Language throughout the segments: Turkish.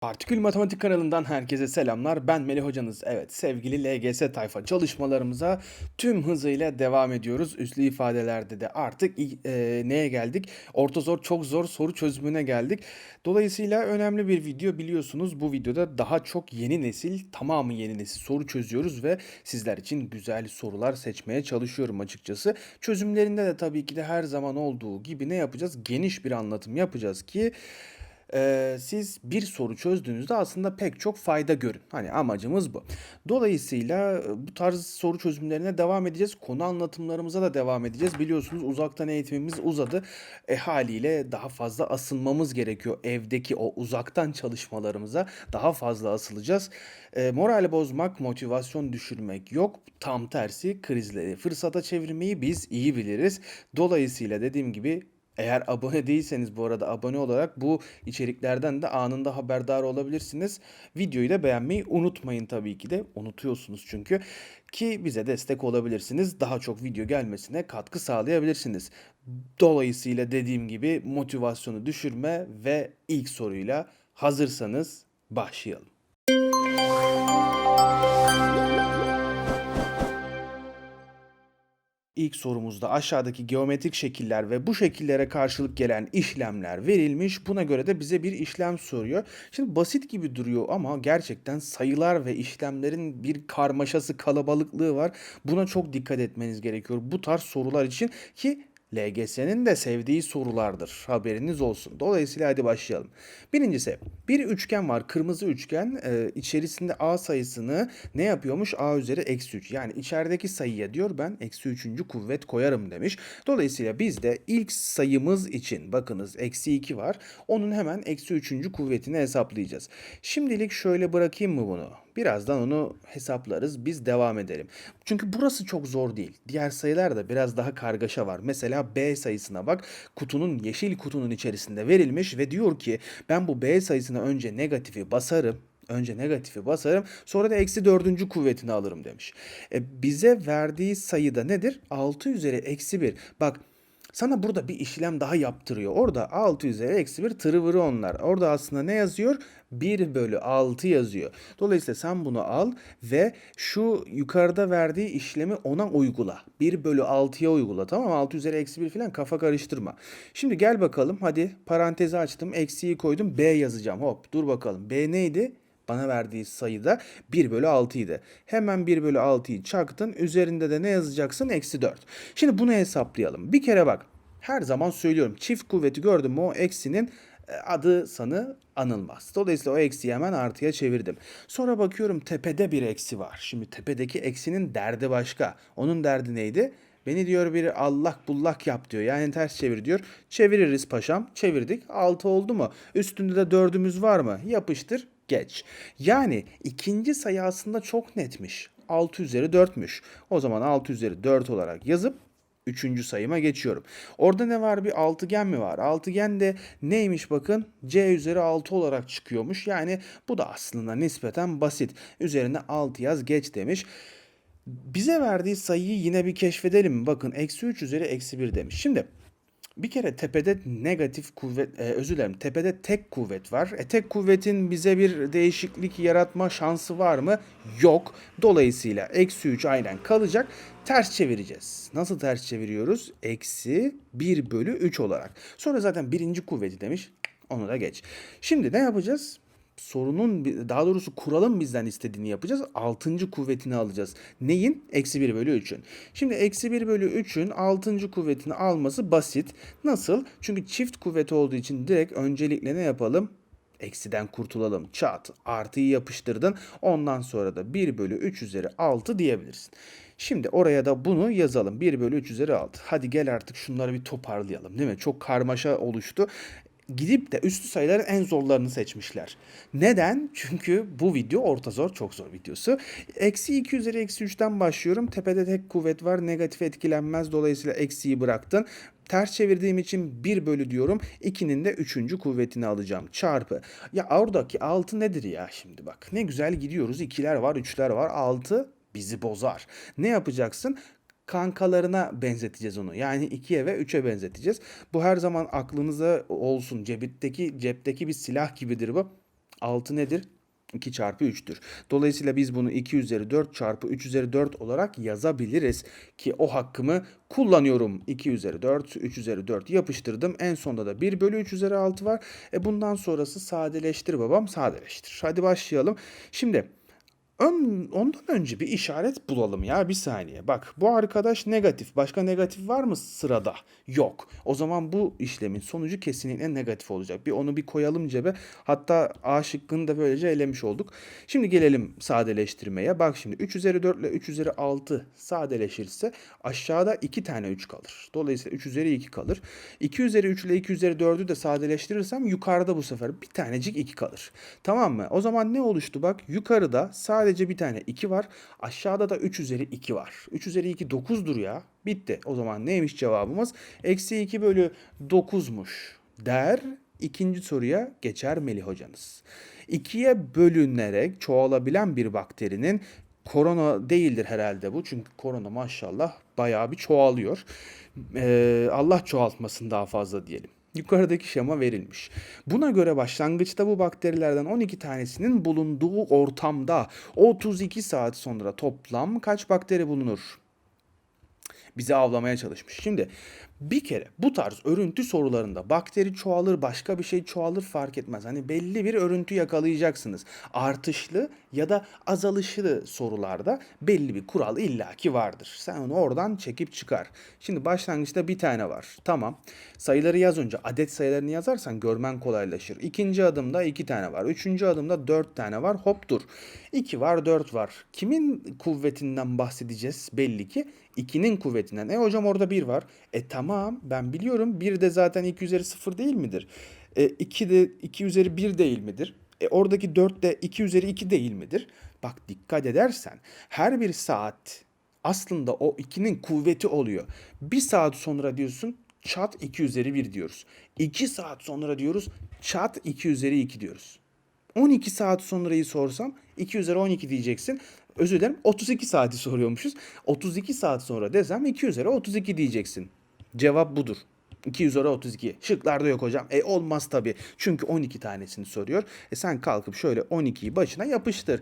Partikül Matematik kanalından herkese selamlar. Ben Melih hocanız. Evet, sevgili LGS tayfa çalışmalarımıza tüm hızıyla devam ediyoruz. Üslü ifadelerde de artık e, neye geldik? Orta zor, çok zor soru çözümüne geldik. Dolayısıyla önemli bir video biliyorsunuz. Bu videoda daha çok yeni nesil, tamamı yeni nesil soru çözüyoruz ve sizler için güzel sorular seçmeye çalışıyorum açıkçası. Çözümlerinde de tabii ki de her zaman olduğu gibi ne yapacağız? Geniş bir anlatım yapacağız ki Eee, siz bir soru çözdüğünüzde aslında pek çok fayda görün. Hani amacımız bu. Dolayısıyla e, bu tarz soru çözümlerine devam edeceğiz. Konu anlatımlarımıza da devam edeceğiz. Biliyorsunuz uzaktan eğitimimiz uzadı. E haliyle daha fazla asılmamız gerekiyor. Evdeki o uzaktan çalışmalarımıza daha fazla asılacağız. E, moral bozmak, motivasyon düşürmek yok. Tam tersi krizleri fırsata çevirmeyi biz iyi biliriz. Dolayısıyla dediğim gibi eğer abone değilseniz bu arada abone olarak bu içeriklerden de anında haberdar olabilirsiniz. Videoyu da beğenmeyi unutmayın tabii ki de. Unutuyorsunuz çünkü ki bize destek olabilirsiniz. Daha çok video gelmesine katkı sağlayabilirsiniz. Dolayısıyla dediğim gibi motivasyonu düşürme ve ilk soruyla hazırsanız başlayalım. İlk sorumuzda aşağıdaki geometrik şekiller ve bu şekillere karşılık gelen işlemler verilmiş. Buna göre de bize bir işlem soruyor. Şimdi basit gibi duruyor ama gerçekten sayılar ve işlemlerin bir karmaşası, kalabalıklığı var. Buna çok dikkat etmeniz gerekiyor bu tarz sorular için ki LGS'nin de sevdiği sorulardır. Haberiniz olsun. Dolayısıyla hadi başlayalım. Birincisi bir üçgen var. Kırmızı üçgen e, içerisinde A sayısını ne yapıyormuş? A üzeri eksi 3. Yani içerideki sayıya diyor ben eksi 3. kuvvet koyarım demiş. Dolayısıyla biz de ilk sayımız için bakınız eksi 2 var. Onun hemen eksi 3. kuvvetini hesaplayacağız. Şimdilik şöyle bırakayım mı bunu? Birazdan onu hesaplarız. Biz devam edelim. Çünkü burası çok zor değil. Diğer sayılarda biraz daha kargaşa var. Mesela B sayısına bak. Kutunun yeşil kutunun içerisinde verilmiş ve diyor ki ben bu B sayısına önce negatifi basarım. Önce negatifi basarım sonra da eksi dördüncü kuvvetini alırım demiş. E, bize verdiği sayıda nedir? 6 üzeri eksi 1. Bak sana burada bir işlem daha yaptırıyor. Orada 6 üzeri eksi 1 tırıvırı onlar. Orada aslında ne yazıyor? 1 bölü 6 yazıyor. Dolayısıyla sen bunu al ve şu yukarıda verdiği işlemi ona uygula. 1 bölü 6'ya uygula tamam mı? 6 üzeri eksi 1 falan kafa karıştırma. Şimdi gel bakalım hadi parantezi açtım eksiyi koydum B yazacağım. Hop dur bakalım B neydi? Bana verdiği sayıda 1 bölü 6 idi. Hemen 1 bölü 6'yı çaktın. Üzerinde de ne yazacaksın? Eksi 4. Şimdi bunu hesaplayalım. Bir kere bak. Her zaman söylüyorum. Çift kuvveti gördüm o eksinin e, adı sanı anılmaz. Dolayısıyla o eksiyi hemen artıya çevirdim. Sonra bakıyorum tepede bir eksi var. Şimdi tepedeki eksinin derdi başka. Onun derdi neydi? Beni diyor bir allak bullak yap diyor. Yani ters çevir diyor. Çeviririz paşam. Çevirdik. 6 oldu mu? Üstünde de 4'ümüz var mı? Yapıştır geç. Yani ikinci sayı aslında çok netmiş. 6 üzeri 4'müş. O zaman 6 üzeri 4 olarak yazıp Üçüncü sayıma geçiyorum. Orada ne var? Bir altıgen mi var? Altıgen de neymiş bakın? C üzeri 6 olarak çıkıyormuş. Yani bu da aslında nispeten basit. Üzerine 6 yaz geç demiş. Bize verdiği sayıyı yine bir keşfedelim? Bakın eksi 3 üzeri eksi 1 demiş. Şimdi bir kere tepede negatif kuvvet, e, özür dilerim, tepede tek kuvvet var. E, tek kuvvetin bize bir değişiklik yaratma şansı var mı? Yok. Dolayısıyla eksi 3 aynen kalacak. Ters çevireceğiz. Nasıl ters çeviriyoruz? Eksi 1 bölü 3 olarak. Sonra zaten birinci kuvveti demiş. Onu da geç. Şimdi ne yapacağız? Sorunun daha doğrusu kuralın bizden istediğini yapacağız. Altıncı kuvvetini alacağız. Neyin? Eksi 1 bölü 3'ün. Şimdi eksi 1 bölü 3'ün altıncı kuvvetini alması basit. Nasıl? Çünkü çift kuvvet olduğu için direkt öncelikle ne yapalım? Eksiden kurtulalım. Çat. Artıyı yapıştırdın. Ondan sonra da 1 bölü 3 üzeri 6 diyebilirsin. Şimdi oraya da bunu yazalım. 1 bölü 3 üzeri 6. Hadi gel artık şunları bir toparlayalım değil mi? Çok karmaşa oluştu gidip de üstü sayıların en zorlarını seçmişler. Neden? Çünkü bu video orta zor, çok zor videosu. Eksi 2 üzeri eksi 3'ten başlıyorum. Tepede tek kuvvet var. Negatif etkilenmez. Dolayısıyla eksiyi bıraktın. Ters çevirdiğim için 1 bölü diyorum. 2'nin de 3. kuvvetini alacağım. Çarpı. Ya oradaki 6 nedir ya şimdi bak. Ne güzel gidiyoruz. 2'ler var, 3'ler var. 6 bizi bozar. Ne yapacaksın? Kankalarına benzeteceğiz onu. Yani 2'ye ve 3'e benzeteceğiz. Bu her zaman aklınıza olsun. Cepteki cepteki bir silah gibidir bu. 6 nedir? 2 çarpı 3'tür. Dolayısıyla biz bunu 2 üzeri 4 çarpı 3 üzeri 4 olarak yazabiliriz. Ki o hakkımı kullanıyorum. 2 üzeri 4, 3 üzeri 4 yapıştırdım. En sonda da 1 bölü 3 üzeri 6 var. E bundan sonrası sadeleştir babam sadeleştir. Hadi başlayalım. Şimdi Ön, ondan önce bir işaret bulalım ya bir saniye. Bak bu arkadaş negatif. Başka negatif var mı sırada? Yok. O zaman bu işlemin sonucu kesinlikle negatif olacak. Bir onu bir koyalım cebe. Hatta A şıkkını da böylece elemiş olduk. Şimdi gelelim sadeleştirmeye. Bak şimdi 3 üzeri 4 ile 3 üzeri 6 sadeleşirse aşağıda 2 tane 3 kalır. Dolayısıyla 3 üzeri 2 kalır. 2 üzeri 3 ile 2 üzeri 4'ü de sadeleştirirsem yukarıda bu sefer bir tanecik 2 kalır. Tamam mı? O zaman ne oluştu bak? Yukarıda sadece bir tane 2 var. Aşağıda da 3 üzeri 2 var. 3 üzeri 2 9'dur ya. Bitti. O zaman neymiş cevabımız? Eksi 2 bölü 9'muş der. İkinci soruya geçer Melih hocanız. 2'ye bölünerek çoğalabilen bir bakterinin korona değildir herhalde bu. Çünkü korona maşallah bayağı bir çoğalıyor. Ee, Allah çoğaltmasın daha fazla diyelim. Yukarıdaki şema verilmiş. Buna göre başlangıçta bu bakterilerden 12 tanesinin bulunduğu ortamda 32 saat sonra toplam kaç bakteri bulunur? Bizi avlamaya çalışmış. Şimdi bir kere bu tarz örüntü sorularında bakteri çoğalır başka bir şey çoğalır fark etmez. Hani belli bir örüntü yakalayacaksınız. Artışlı ya da azalışlı sorularda belli bir kural illaki vardır. Sen onu oradan çekip çıkar. Şimdi başlangıçta bir tane var. Tamam. Sayıları yaz önce. Adet sayılarını yazarsan görmen kolaylaşır. İkinci adımda iki tane var. Üçüncü adımda dört tane var. Hop dur. İki var dört var. Kimin kuvvetinden bahsedeceğiz belli ki? 2'nin kuvvetinden. E hocam orada 1 var. E tamam ben biliyorum 1 de zaten 2 üzeri 0 değil midir? E 2 de 2 üzeri 1 değil midir? E oradaki 4 de 2 üzeri 2 değil midir? Bak dikkat edersen her bir saat aslında o 2'nin kuvveti oluyor. Bir saat sonra diyorsun çat 2 üzeri 1 diyoruz. 2 saat sonra diyoruz çat 2 üzeri 2 diyoruz. 12 saat sonrayı sorsam 2 üzeri 12 diyeceksin. Özür dilerim 32 saati soruyormuşuz. 32 saat sonra desem 2 üzeri 32 diyeceksin. Cevap budur. 2 üzeri 32. Şıklarda yok hocam. E olmaz tabii. Çünkü 12 tanesini soruyor. E sen kalkıp şöyle 12'yi başına yapıştır.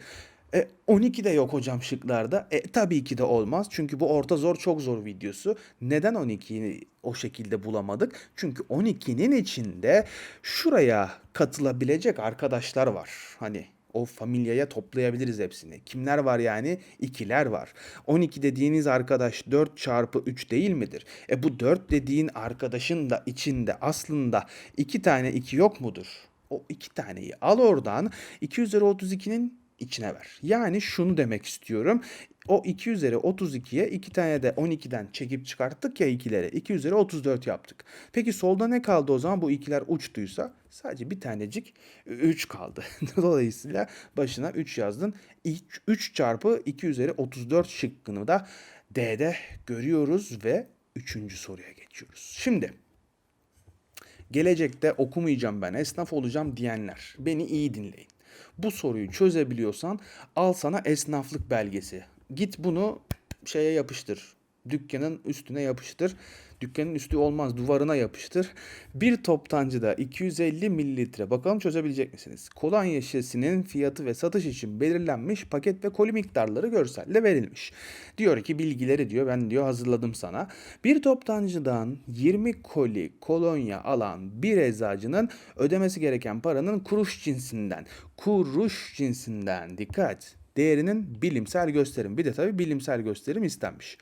E 12 de yok hocam şıklarda. E tabii ki de olmaz. Çünkü bu orta zor çok zor videosu. Neden 12'yi o şekilde bulamadık? Çünkü 12'nin içinde şuraya katılabilecek arkadaşlar var. Hani o familyaya toplayabiliriz hepsini. Kimler var yani? İkiler var. 12 dediğiniz arkadaş 4 çarpı 3 değil midir? E bu 4 dediğin arkadaşın da içinde aslında 2 tane 2 yok mudur? O 2 taneyi al oradan 2 üzeri 32'nin içine ver. Yani şunu demek istiyorum. O 2 üzeri 32'ye 2 tane de 12'den çekip çıkarttık ya ikilere. 2 üzeri 34 yaptık. Peki solda ne kaldı o zaman bu ikiler uçtuysa? Sadece bir tanecik 3 kaldı. Dolayısıyla başına 3 yazdın. 3 çarpı 2 üzeri 34 şıkkını da D'de görüyoruz ve 3. soruya geçiyoruz. Şimdi gelecekte okumayacağım ben esnaf olacağım diyenler beni iyi dinleyin. Bu soruyu çözebiliyorsan al sana esnaflık belgesi. Git bunu şeye yapıştır. Dükkanın üstüne yapıştır. Dükkanın üstü olmaz duvarına yapıştır. Bir toptancıda 250 mililitre bakalım çözebilecek misiniz? Kolonya şişesinin fiyatı ve satış için belirlenmiş paket ve koli miktarları görselle verilmiş. Diyor ki bilgileri diyor ben diyor hazırladım sana. Bir toptancıdan 20 koli kolonya alan bir eczacının ödemesi gereken paranın kuruş cinsinden. Kuruş cinsinden dikkat değerinin bilimsel gösterim. Bir de tabii bilimsel gösterim istenmiş.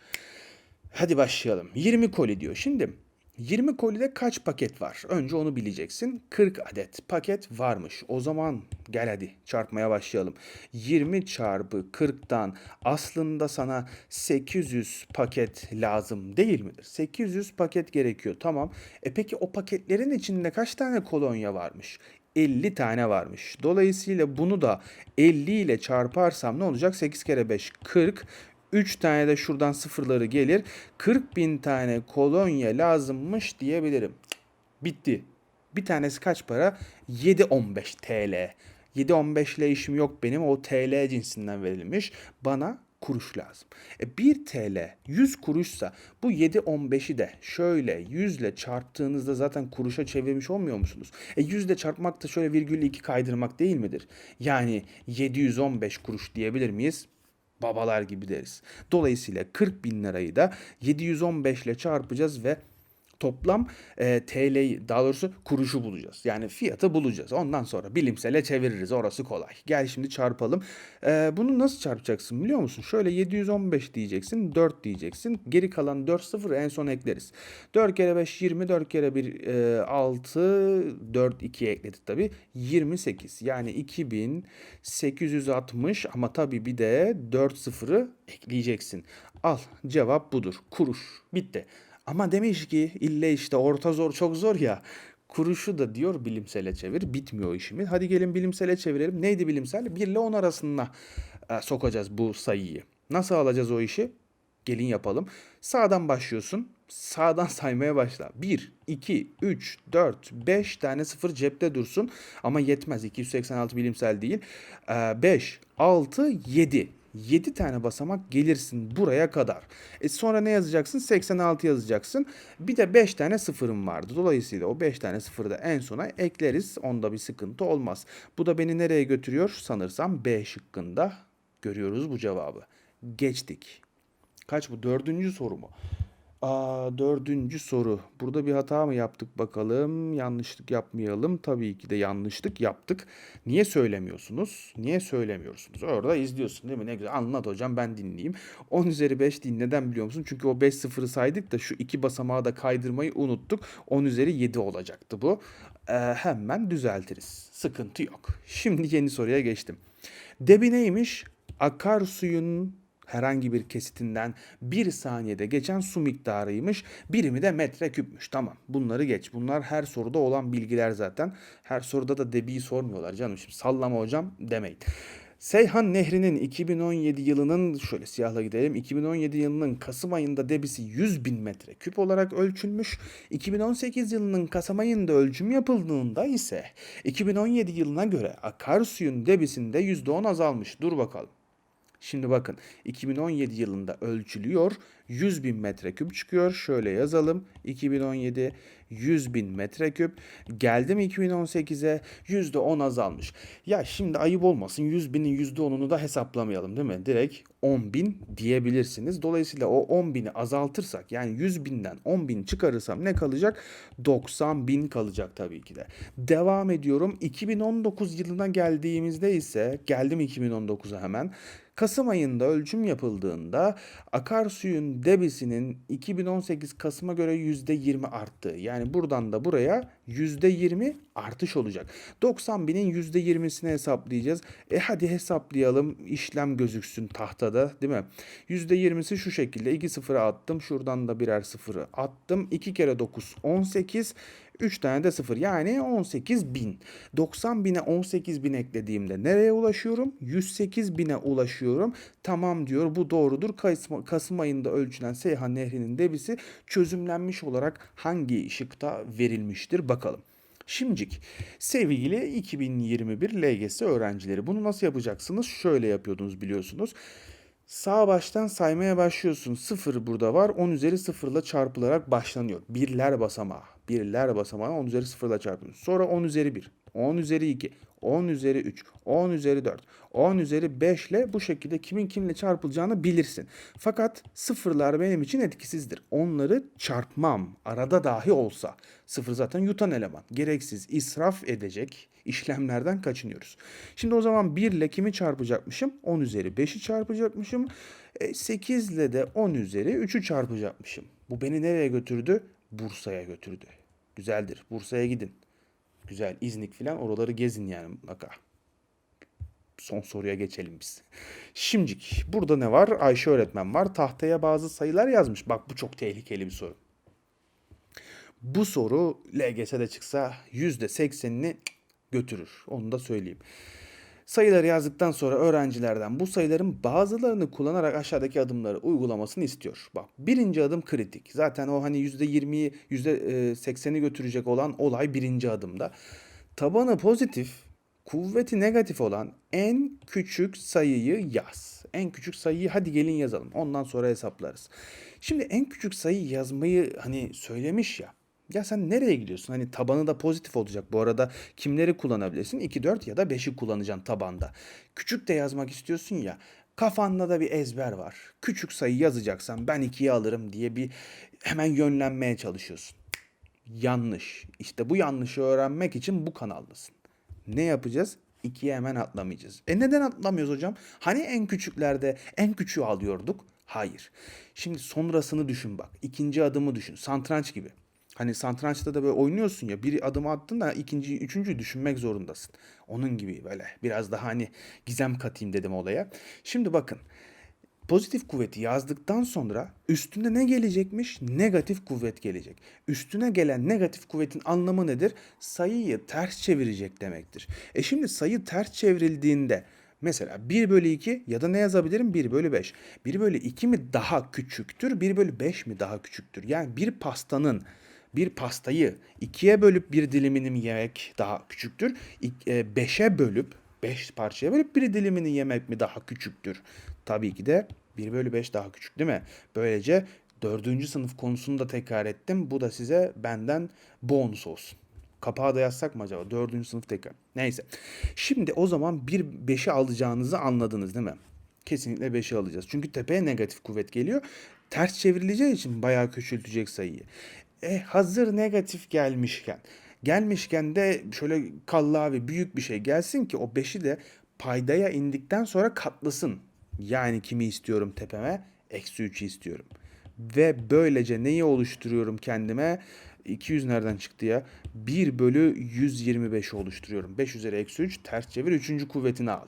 Hadi başlayalım. 20 koli diyor. Şimdi 20 kolide kaç paket var? Önce onu bileceksin. 40 adet paket varmış. O zaman gel hadi çarpmaya başlayalım. 20 çarpı 40'tan aslında sana 800 paket lazım değil midir? 800 paket gerekiyor. Tamam. E peki o paketlerin içinde kaç tane kolonya varmış? 50 tane varmış. Dolayısıyla bunu da 50 ile çarparsam ne olacak? 8 kere 5 40. 3 tane de şuradan sıfırları gelir. 40 bin tane kolonya lazımmış diyebilirim. Bitti. Bir tanesi kaç para? 7.15 TL. 7.15 ile işim yok benim. O TL cinsinden verilmiş. Bana kuruş lazım. E 1 TL 100 kuruşsa bu 7.15'i de şöyle 100 ile çarptığınızda zaten kuruşa çevirmiş olmuyor musunuz? E 100 ile çarpmak da şöyle virgül 2 kaydırmak değil midir? Yani 715 kuruş diyebilir miyiz? Babalar gibi deriz. Dolayısıyla 40 bin lirayı da 715 ile çarpacağız ve toplam e, TL'yi daha doğrusu kuruşu bulacağız. Yani fiyatı bulacağız. Ondan sonra bilimsele çeviririz. Orası kolay. Gel şimdi çarpalım. E, bunu nasıl çarpacaksın biliyor musun? Şöyle 715 diyeceksin. 4 diyeceksin. Geri kalan 4 sıfır en son ekleriz. 4 kere 5 20. 4 kere 1 e, 6. 4 2 ekledik tabi. 28. Yani 2860 ama tabi bir de 4 sıfırı ekleyeceksin. Al cevap budur. Kuruş. Bitti. Ama demiş ki ille işte orta zor çok zor ya. Kuruşu da diyor bilimsele çevir. Bitmiyor işimiz. Hadi gelin bilimsele çevirelim. Neydi bilimsel? 1 ile 10 arasında e, sokacağız bu sayıyı. Nasıl alacağız o işi? Gelin yapalım. Sağdan başlıyorsun. Sağdan saymaya başla. 1, 2, 3, 4, 5 tane sıfır cepte dursun. Ama yetmez. 286 bilimsel değil. 5, 6, 7. 7 tane basamak gelirsin buraya kadar. E sonra ne yazacaksın? 86 yazacaksın. Bir de 5 tane sıfırım vardı. Dolayısıyla o 5 tane sıfırı da en sona ekleriz. Onda bir sıkıntı olmaz. Bu da beni nereye götürüyor? Sanırsam B şıkkında görüyoruz bu cevabı. Geçtik. Kaç bu? Dördüncü soru mu? Aa, dördüncü soru. Burada bir hata mı yaptık bakalım? Yanlışlık yapmayalım. Tabii ki de yanlışlık yaptık. Niye söylemiyorsunuz? Niye söylemiyorsunuz? Orada izliyorsun değil mi? Ne güzel. Anlat hocam ben dinleyeyim. 10 üzeri 5 değil. Neden biliyor musun? Çünkü o 5 sıfırı saydık da şu iki basamağı da kaydırmayı unuttuk. 10 üzeri 7 olacaktı bu. Ee, hemen düzeltiriz. Sıkıntı yok. Şimdi yeni soruya geçtim. Debi neymiş? Akarsuyun herhangi bir kesitinden bir saniyede geçen su miktarıymış. Birimi de metreküpmüş. Tamam bunları geç. Bunlar her soruda olan bilgiler zaten. Her soruda da debiyi sormuyorlar canım. Şimdi sallama hocam demeyin. Seyhan Nehri'nin 2017 yılının şöyle siyahla gidelim. 2017 yılının Kasım ayında debisi 100 bin metre küp olarak ölçülmüş. 2018 yılının Kasım ayında ölçüm yapıldığında ise 2017 yılına göre akarsuyun debisinde %10 azalmış. Dur bakalım. Şimdi bakın 2017 yılında ölçülüyor. 100 bin metreküp çıkıyor. Şöyle yazalım. 2017 100 bin metreküp. Geldim 2018'e %10 azalmış. Ya şimdi ayıp olmasın 100 binin %10'unu da hesaplamayalım değil mi? Direkt 10 bin diyebilirsiniz. Dolayısıyla o 10 bini azaltırsak yani 100 binden 10 bin çıkarırsam ne kalacak? 90 bin kalacak tabii ki de. Devam ediyorum. 2019 yılına geldiğimizde ise geldim 2019'a hemen. Kasım ayında ölçüm yapıldığında akarsuyun debisinin 2018 Kasım'a göre %20 arttığı. Yani buradan da buraya %20 artış olacak. 90 binin %20'sini hesaplayacağız. E hadi hesaplayalım işlem gözüksün tahtada değil mi? %20'si şu şekilde 2 sıfıra attım. Şuradan da birer sıfırı attım. 2 kere 9 18. 3 tane de sıfır yani 18 bin. 90 bine 18 bin eklediğimde nereye ulaşıyorum? 108 bine ulaşıyorum. Tamam diyor bu doğrudur. Kasım, Kasım ayında ölçülen Seyhan Nehri'nin debisi çözümlenmiş olarak hangi şıkta verilmiştir bakalım. Şimdicik sevgili 2021 LGS öğrencileri bunu nasıl yapacaksınız? Şöyle yapıyordunuz biliyorsunuz. Sağ baştan saymaya başlıyorsun. Sıfır burada var. 10 üzeri sıfırla çarpılarak başlanıyor. Birler basamağı. Birler basamağı 10 üzeri sıfırla çarpıyorsun. Sonra 10 üzeri 1, 10 üzeri 2, 10 üzeri 3, 10 üzeri 4, 10 üzeri 5 ile bu şekilde kimin kimle çarpılacağını bilirsin. Fakat sıfırlar benim için etkisizdir. Onları çarpmam. Arada dahi olsa. Sıfır zaten yutan eleman. Gereksiz israf edecek işlemlerden kaçınıyoruz. Şimdi o zaman 1 ile kimi çarpacakmışım? 10 üzeri 5'i çarpacakmışım. E, 8 ile de 10 üzeri 3'ü çarpacakmışım. Bu beni nereye götürdü? Bursa'ya götürdü. Güzeldir. Bursa'ya gidin. Güzel. İznik filan oraları gezin yani mutlaka. Son soruya geçelim biz. Şimdiki burada ne var? Ayşe öğretmen var. Tahtaya bazı sayılar yazmış. Bak bu çok tehlikeli bir soru. Bu soru LGS'de çıksa %80'ini götürür. Onu da söyleyeyim. Sayıları yazdıktan sonra öğrencilerden bu sayıların bazılarını kullanarak aşağıdaki adımları uygulamasını istiyor. Bak birinci adım kritik. Zaten o hani %20'yi %80'i götürecek olan olay birinci adımda. Tabanı pozitif, kuvveti negatif olan en küçük sayıyı yaz. En küçük sayıyı hadi gelin yazalım. Ondan sonra hesaplarız. Şimdi en küçük sayı yazmayı hani söylemiş ya. Ya sen nereye gidiyorsun? Hani tabanı da pozitif olacak. Bu arada kimleri kullanabilirsin? 2, 4 ya da 5'i kullanacaksın tabanda. Küçük de yazmak istiyorsun ya. Kafanda da bir ezber var. Küçük sayı yazacaksan ben 2'yi alırım diye bir hemen yönlenmeye çalışıyorsun. Yanlış. İşte bu yanlışı öğrenmek için bu kanaldasın. Ne yapacağız? İkiye hemen atlamayacağız. E neden atlamıyoruz hocam? Hani en küçüklerde en küçüğü alıyorduk? Hayır. Şimdi sonrasını düşün bak. İkinci adımı düşün. Santranç gibi. Hani satrançta da böyle oynuyorsun ya bir adım attın da ikinci, üçüncüyü düşünmek zorundasın. Onun gibi böyle biraz daha hani gizem katayım dedim olaya. Şimdi bakın pozitif kuvveti yazdıktan sonra üstüne ne gelecekmiş? Negatif kuvvet gelecek. Üstüne gelen negatif kuvvetin anlamı nedir? Sayıyı ters çevirecek demektir. E şimdi sayı ters çevrildiğinde Mesela 1 bölü 2 ya da ne yazabilirim? 1 bölü 5. 1 bölü 2 mi daha küçüktür? 1 bölü 5 mi daha küçüktür? Yani bir pastanın bir pastayı ikiye bölüp bir dilimini mi yemek daha küçüktür? E, Beşe bölüp, beş parçaya bölüp bir dilimini yemek mi daha küçüktür? Tabii ki de 1 bölü 5 daha küçük değil mi? Böylece dördüncü sınıf konusunu da tekrar ettim. Bu da size benden bonus olsun. Kapağı da yazsak mı acaba? Dördüncü sınıf tekrar. Neyse. Şimdi o zaman bir 5'i alacağınızı anladınız değil mi? Kesinlikle 5'i alacağız. Çünkü tepeye negatif kuvvet geliyor. Ters çevrileceği için bayağı küçültecek sayıyı. E hazır negatif gelmişken. Gelmişken de şöyle kallavi büyük bir şey gelsin ki o 5'i de paydaya indikten sonra katlasın. Yani kimi istiyorum tepeme? Eksi 3'ü istiyorum. Ve böylece neyi oluşturuyorum kendime? 200 nereden çıktı ya? 1 bölü 125 oluşturuyorum. 5 üzeri eksi 3 ters çevir 3. kuvvetini al.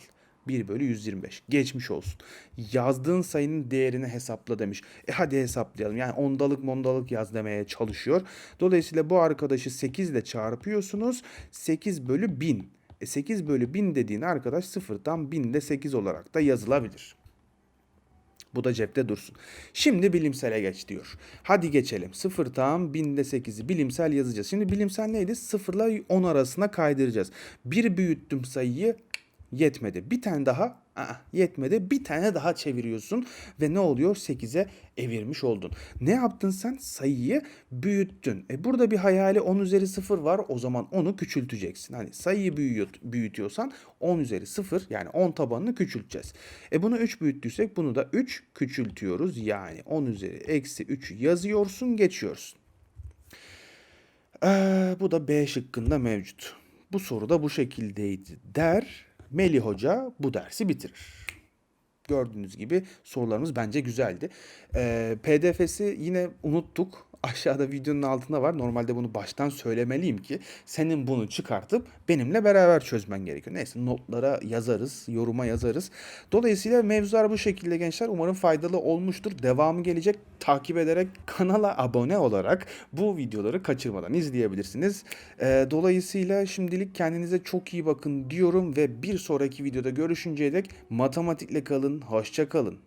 1 bölü 125. Geçmiş olsun. Yazdığın sayının değerini hesapla demiş. E hadi hesaplayalım. Yani ondalık mondalık yaz demeye çalışıyor. Dolayısıyla bu arkadaşı 8 ile çarpıyorsunuz. 8 bölü 1000. E 8 bölü 1000 dediğin arkadaş sıfırdan 1000 de 8 olarak da yazılabilir. Bu da cepte dursun. Şimdi bilimsele geç diyor. Hadi geçelim. Sıfır tam binde 8'i bilimsel yazacağız. Şimdi bilimsel neydi? Sıfırla 10 arasına kaydıracağız. Bir büyüttüm sayıyı yetmedi. Bir tane daha aa, yetmedi. Bir tane daha çeviriyorsun ve ne oluyor? 8'e evirmiş oldun. Ne yaptın sen? Sayıyı büyüttün. E burada bir hayali 10 üzeri 0 var. O zaman onu küçülteceksin. Hani sayıyı büyüt, büyütüyorsan 10 üzeri 0 yani 10 tabanını küçülteceğiz. E bunu 3 büyüttüysek bunu da 3 küçültüyoruz. Yani 10 üzeri eksi 3 yazıyorsun geçiyorsun. Ee, bu da B şıkkında mevcut. Bu soru da bu şekildeydi der. Melih Hoca bu dersi bitirir. Gördüğünüz gibi sorularımız bence güzeldi. Ee, PDF'si yine unuttuk. Aşağıda videonun altında var. Normalde bunu baştan söylemeliyim ki senin bunu çıkartıp benimle beraber çözmen gerekiyor. Neyse notlara yazarız, yoruma yazarız. Dolayısıyla mevzular bu şekilde gençler. Umarım faydalı olmuştur. Devamı gelecek. Takip ederek kanala abone olarak bu videoları kaçırmadan izleyebilirsiniz. Ee, dolayısıyla şimdilik kendinize çok iyi bakın diyorum ve bir sonraki videoda görüşünceye dek matematikle kalın. Hoşça kalın.